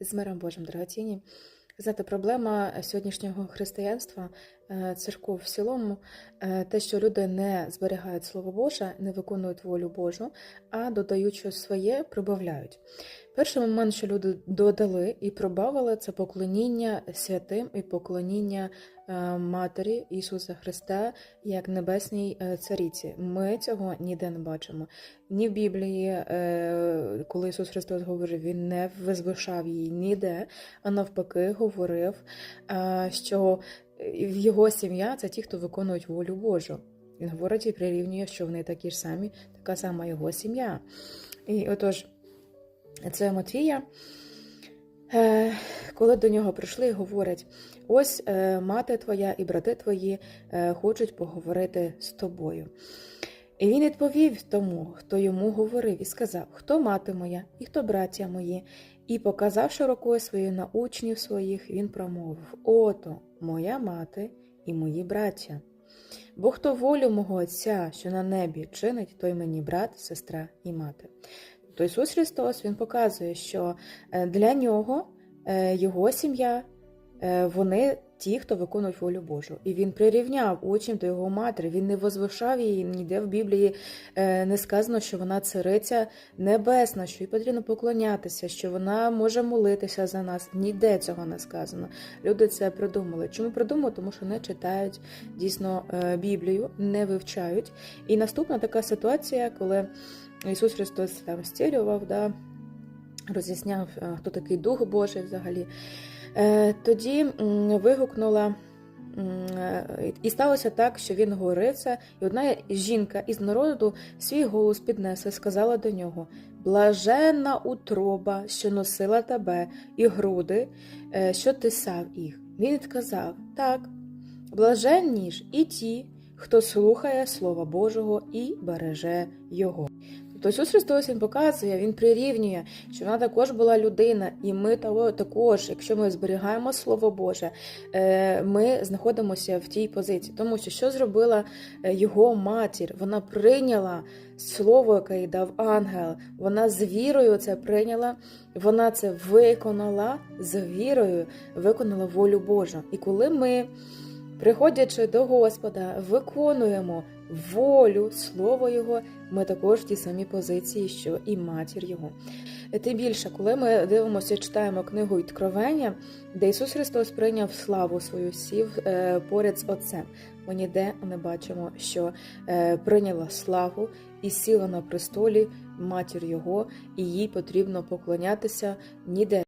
З миром Божим, дорогоцінні. Знаєте, проблема сьогоднішнього християнства, е, церков в цілому, е, те, що люди не зберігають Слово Боже, не виконують волю Божу, а додають щось своє, прибавляють. Перший момент, що люди додали і прибавили, це поклоніння святим і поклоніння Матері Ісуса Христа як небесній е, цариці. Ми цього ніде не бачимо. Ні в Біблії, е, коли Ісус Христос говорив, Він не возвишав її ніде, а навпаки говорив, е, що його сім'я це ті, хто виконують волю Божу. Він говорить і прирівнює, що вони такі ж самі, така сама його сім'я. І отож, це Матвія. Е, Коли до нього прийшли говорять: ось е, мати твоя і брати твої е, хочуть поговорити з тобою. І він відповів тому, хто йому говорив, і сказав: Хто мати моя, і хто браття мої. І, показавши рукою своєю на учнів своїх, він промовив: Ото, моя мати і мої браття. Бо хто волю мого Отця, що на небі чинить, той мені брат, сестра і мати. То Ісус Христос Він показує, що е, для нього е, його сім'я, е, вони ті, хто виконують волю Божу. І він прирівняв учнів до його матері. Він не возвишав її, ніде в Біблії не сказано, що вона цариця небесна, що їй потрібно поклонятися, що вона може молитися за нас. Ніде цього не сказано. Люди це придумали. Чому придумали? Тому що не читають дійсно Біблію, не вивчають. І наступна така ситуація, коли Ісус Христос там стілював, да, роз'ясняв, хто такий Дух Божий взагалі. Тоді вигукнула, і сталося так, що він говорив і одна жінка із народу свій голос піднесла і сказала до нього: Блаженна утроба, що носила тебе, і груди, що тисав їх. Він відказав: Так, блаженні ж і ті, хто слухає Слова Божого і береже Його. Тобто Ісус Христос Він показує, Він прирівнює, що вона також була людина, і ми також, якщо ми зберігаємо Слово Боже, ми знаходимося в тій позиції. Тому що що зробила його матір? Вона прийняла слово, яке їй дав ангел. Вона з вірою це прийняла, вона це виконала з вірою, виконала волю Божу. І коли ми. Приходячи до Господа, виконуємо волю, слово Його, ми також в тій самій позиції, що і матір Його. Тим більше, коли ми дивимося, читаємо книгу Відкровення, де Ісус Христос прийняв славу свою сів поряд з Отцем. Ми ніде не бачимо, що прийняла славу і сіла на престолі матір Його, і їй потрібно поклонятися ніде.